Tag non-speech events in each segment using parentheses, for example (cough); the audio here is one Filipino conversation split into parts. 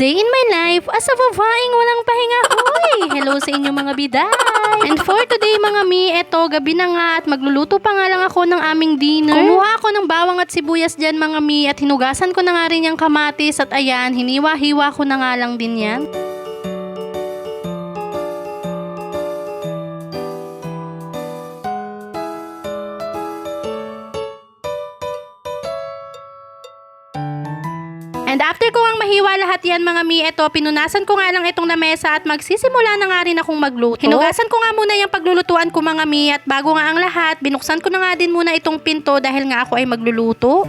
day in my life as a babaeng walang pahinga. Hoy! Hello sa inyo mga biday! And for today mga mi, eto gabi na nga at magluluto pa nga lang ako ng aming dinner. Kumuha ako ng bawang at sibuyas dyan mga mi at hinugasan ko na nga rin yung kamatis at ayan, hiniwa-hiwa ko na nga lang din yan. And after ko ang mahiwa lahat yan mga mi, eto, pinunasan ko nga lang itong lamesa at magsisimula na nga rin akong magluto. Hinugasan ko nga muna yung paglulutuan ko mga mi at bago nga ang lahat, binuksan ko na nga din muna itong pinto dahil nga ako ay magluluto.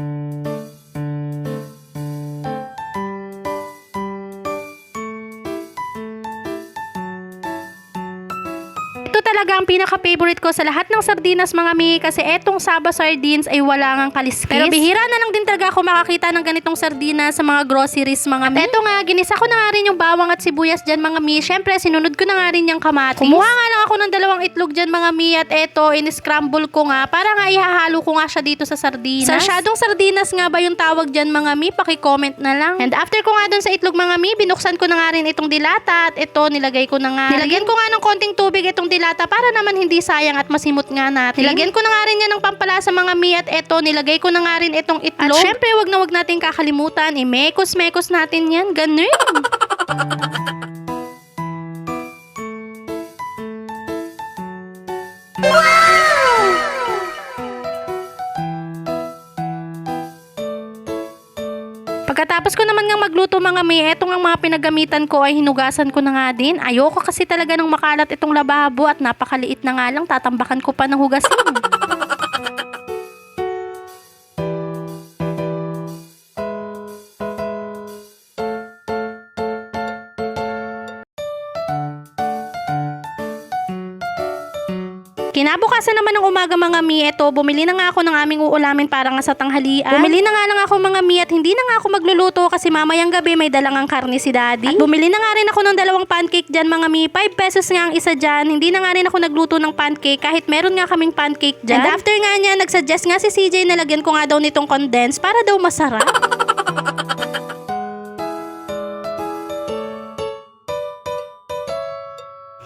Ito talaga ang pinaka-favorite ko sa lahat ng sardinas mga mi kasi etong Saba sardines ay wala ngang kaliskis. Pero bihira na lang din talaga ako makakita ng ganitong sardinas sa mga groceries mga mi. At eto nga, ginisa ko na nga rin yung bawang at sibuyas dyan mga mi. Syempre, sinunod ko na nga rin yung kamatis. Kumuha nga ng dalawang itlog dyan mga mi at eto, in-scramble ko nga para nga ihahalo ko nga siya dito sa sardinas. Sarsyadong sardinas nga ba yung tawag dyan mga mi? Paki-comment na lang. And after ko nga dun sa itlog mga mi, binuksan ko na nga rin itong dilata at ito, nilagay ko na nga. Nilagyan ko nga ng konting tubig itong dilata para naman hindi sayang at masimot nga natin. Nilagyan ko na nga rin yan ng pampalasa mga mi at eto, nilagay ko na nga rin itong itlog. At syempre, wag na wag natin kakalimutan, i-mekos-mekos natin yan, ganun. (laughs) Pagkatapos ko naman nga magluto mga mi, eto nga mga pinagamitan ko ay hinugasan ko na nga din. Ayoko kasi talaga ng makalat itong lababo at napakaliit na nga lang, tatambakan ko pa ng hugasin. (laughs) Kinabukasan naman ng umaga mga mi, eto, bumili na nga ako ng aming uulamin para nga sa tanghalian. Bumili na nga lang ako mga mi at hindi na nga ako magluluto kasi mamayang gabi may dalangang karne si daddy. At bumili na nga rin ako ng dalawang pancake dyan mga mi. 5 pesos nga ang isa dyan. Hindi na nga rin ako nagluto ng pancake kahit meron nga kaming pancake dyan. And after nga niya, nagsuggest nga si CJ na lagyan ko nga daw nitong condense para daw masarap. (laughs)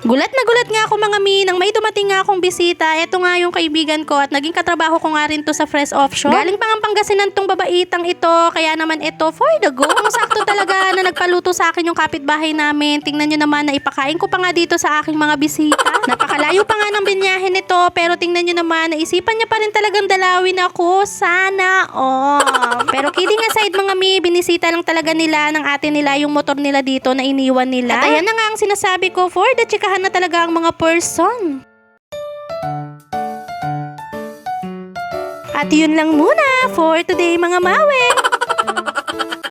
Gulat na gulat nga ako mga mi nang may dumating nga akong bisita. Ito nga yung kaibigan ko at naging katrabaho ko nga rin to sa Fresh Offshore. Galing pa nga Pangasinan tong babaitang ito. Kaya naman ito for the go. Sakto talaga na nagpaluto sa akin yung kapitbahay namin. Tingnan nyo naman na ipakain ko pa nga dito sa aking mga bisita. Napakalayo pa nga ng binyahe nito pero tingnan nyo naman naisipan niya pa rin talagang dalawin ako. Sana all. Pero kidding aside mga mi, binisita lang talaga nila ng ate nila yung motor nila dito na iniwan nila. At ayan na nga ang sinasabi ko for the chikahan na talaga ang mga person. At yun lang muna for today mga mawe.